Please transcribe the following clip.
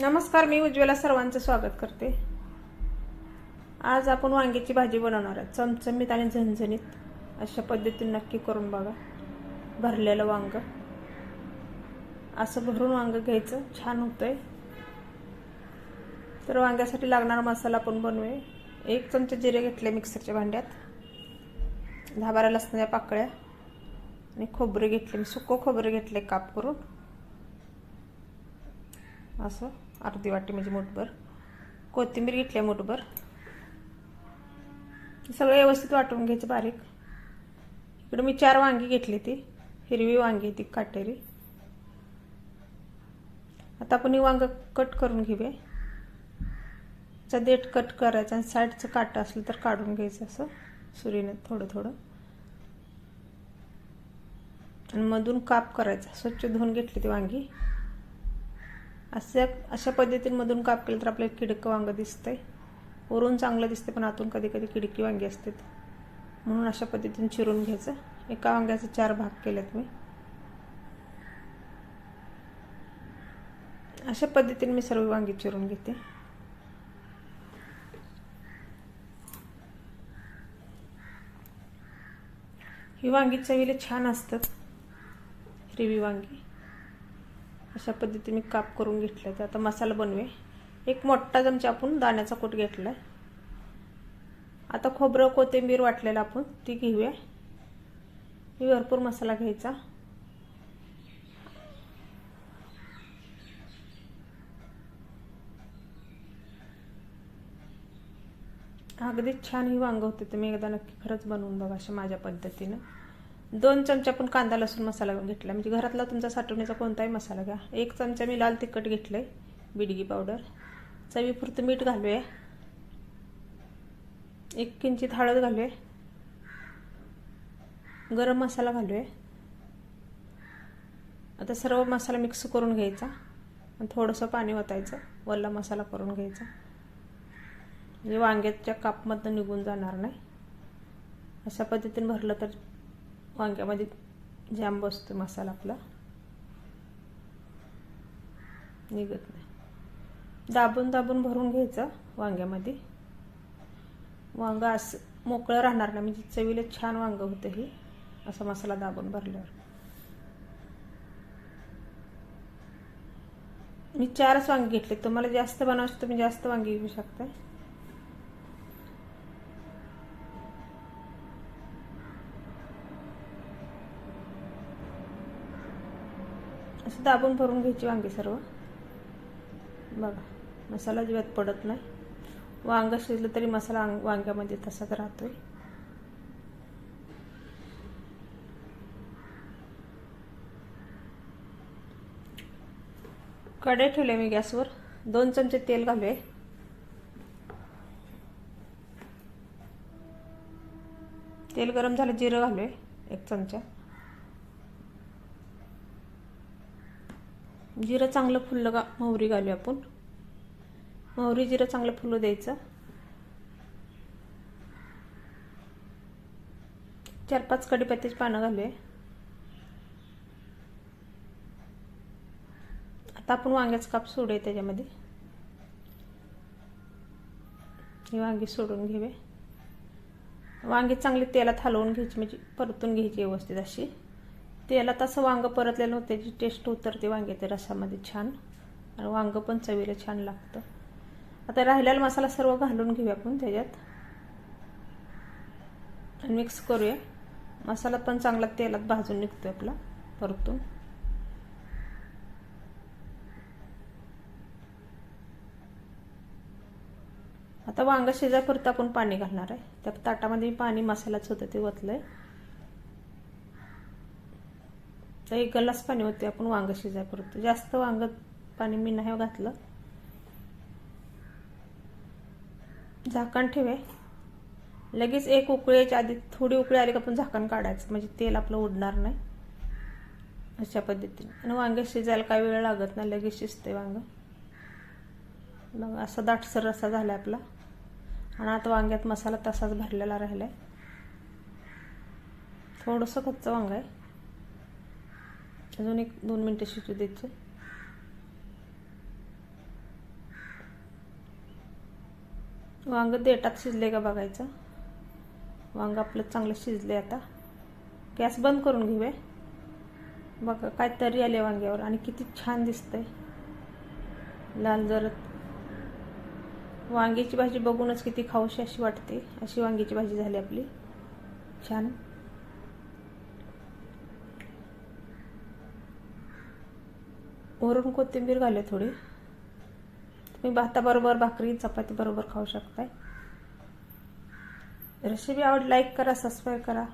नमस्कार मी उज्ज्वला सर्वांचं स्वागत करते. आज आपण वांग्याची भाजी बनवणार आहे चमचमीत आणि झणझणीत अशा पद्धतीने नक्की करून बघा. भरलेलं वांग. असं भरून वांग घ्यायचं. छान होतंय. तर वांग्यासाठी लागणारा मसाला आपण बनवूया. एक चमचा जिरे घेतले मिक्सरच्या भांड्यात. दहा बारा लसणाच्या पाकळ्या. आणि खोबरे घेतले. मी सुकं खोबरे घेतले काप करून. असं. अर्धी वाटी म्हणजे मुठभर. कोथिंबीर घेतली आहे मुठभर. सगळं व्यवस्थित वाटून घ्यायचं बारीक. इकडे मी चार वांगी घेतली ती. हिरवी वांगी ती काटेरी. आता आपण ही वांग कट करून घेऊया. चा देठ कट करायचं आणि साईडचं काटं असलं तर काढून घ्यायचं असं. सुरीने थोडं थोडं. आणि मधून काप करायचा. स्वच्छ धुवून घेतली ती वांगी. अशा अशा पद्धतींमधून काप केलं तर आपल्याला किडकं वांग दिसतंय. वरून चांगलं दिसते पण आतून कधी कधी किडकी वांगी असतात म्हणून अशा पद्धतीने चिरून घ्यायचं. एका वांग्याचे चार भाग केलेत मी. अशा पद्धतीने मी सर्व वांगी चिरून घेते. ही वांगी चवीला छान असतात. हिरवी वांगी. अशा पद्धतीने काप करून घेतलं तर आता मसाला बनवे एक मोठा चमचा आपण दाण्याचा कूट घेतला आता खोबरं कोथिंबीर वाटलेलं आपण ती घेऊया. मी भरपूर मसाला घ्यायचा. अगदीच छान ही वांग होते तुम्ही एकदा नक्की खरंच बनवून बघा अशा माझ्या पद्धतीनं. दोन चमचे आपण कांदा लसूण मसाला घेतला. म्हणजे घरातला तुमचा साठवण्याचा कोणताही मसाला घ्या. एक चमचा मी लाल तिखट घेतलंय बिडगी पावडर. चवीपुरतं मीठ घालूया. एक किंचित हळद घालूया. गरम मसाला घालूया. आता सर्व मसाला मिक्स करून घ्यायचा. आणि थोडंसं पाणी ओतायचं. वल्ला मसाला करून घ्यायचा. म्हणजे वांग्याच्या कापमधनं निघून जाणार नाही. अशा पद्धतीने भरलं तर वांग्यामध्ये जाम बसतो मसाला आपला. निघत नाही. दाबून दाबून भरून घ्यायचं वांग्यामध्ये. वांग असं मोकळं राहणार नाही म्हणजे चवीला छान वांग होतं हे. असा मसाला दाबून भरल्यावर. मी चारच वांगे घेतले. तुम्हाला जास्त बनवायचं तुम्ही जास्त वांगी घेऊ शकता असं दाबून भरून घ्यायची वांगी सर्व. बघा मसाला अजिबात पडत नाही. वांग शिजलं तरी मसाला वांग्यामध्ये तसाच राहतोय. कढई ठेवले मी गॅसवर. दोन चमचे तेल घालूया. तेल गरम झालं जिरं घालूया एक चमचा. जिरं चांगलं फुललं का मोहरी घालूया आपण. मोहरी जिरं चांगलं फुलू द्यायचं. चार पाच कडीपत्त्याची पानं घालूया. आता आपण वांग्याचं काप सोडूया त्याच्यामध्ये. ही वांगी सोडून घेऊया. वांगी चांगली तेलात हलवून घ्यायची म्हणजे परतून घ्यायची व्यवस्थित अशी. तेलात असं वांगं परतलेलं होतं त्याची टेस्ट उतरते वांग्याच्या रसामध्ये छान. आणि वांग पण चवीला छान लागतं. आता राहिलेला मसाला सर्व घालून घेऊया आपण त्याच्यात. आणि मिक्स करूया. मसाला पण चांगला तेलात भाजून निघतोय आपला परतून. आता वांग शिजापुरतं आपण पाणी घालणार आहे. त्या ताटामध्ये पाणी मसाल्याचं होतं ते ओतलं आहे तर एक गलास पाणी होते आपण वांग शिजायपुरतं जास्त वांग पाणी मी नाही घातलं. झाकण ठेवे. लगेच एक उकळीच्या आधी थोडी उकळी आली का आपण झाकण काढायचं. म्हणजे तेल आपलं उडणार नाही. अशा पद्धतीने. आणि वांगे शिजायला काही वेळ लागत नाही लगेच शिजते वांग. मग असा दाटसर रसा झाला आपला. आणि आता वांग्यात मसाला तसाच भरलेला राहिला आहे थोडंसं कच्चं वांग आहे. अजून एक दोन मिनटं शिजू द्यायचं. वांग देटात शिजले का बघायचं? वांग आपलं चांगलं शिजले आता. गॅस बंद करून घेऊया बघा काय तरी आले वांग्यावर आणि किती छान दिसतंय. लाल जरत. वांग्याची भाजी बघूनच किती खाऊशी अशी वाटते. अशी वांग्याची भाजी झाली आपली. छान. वरून कोथिंबीर घाले थोडी. तुम्ही भाताबरोबर भाकरी चपाती बरोबर खाऊ शकताय. रेसिपी आवड लाईक करा सबस्क्राईब करा.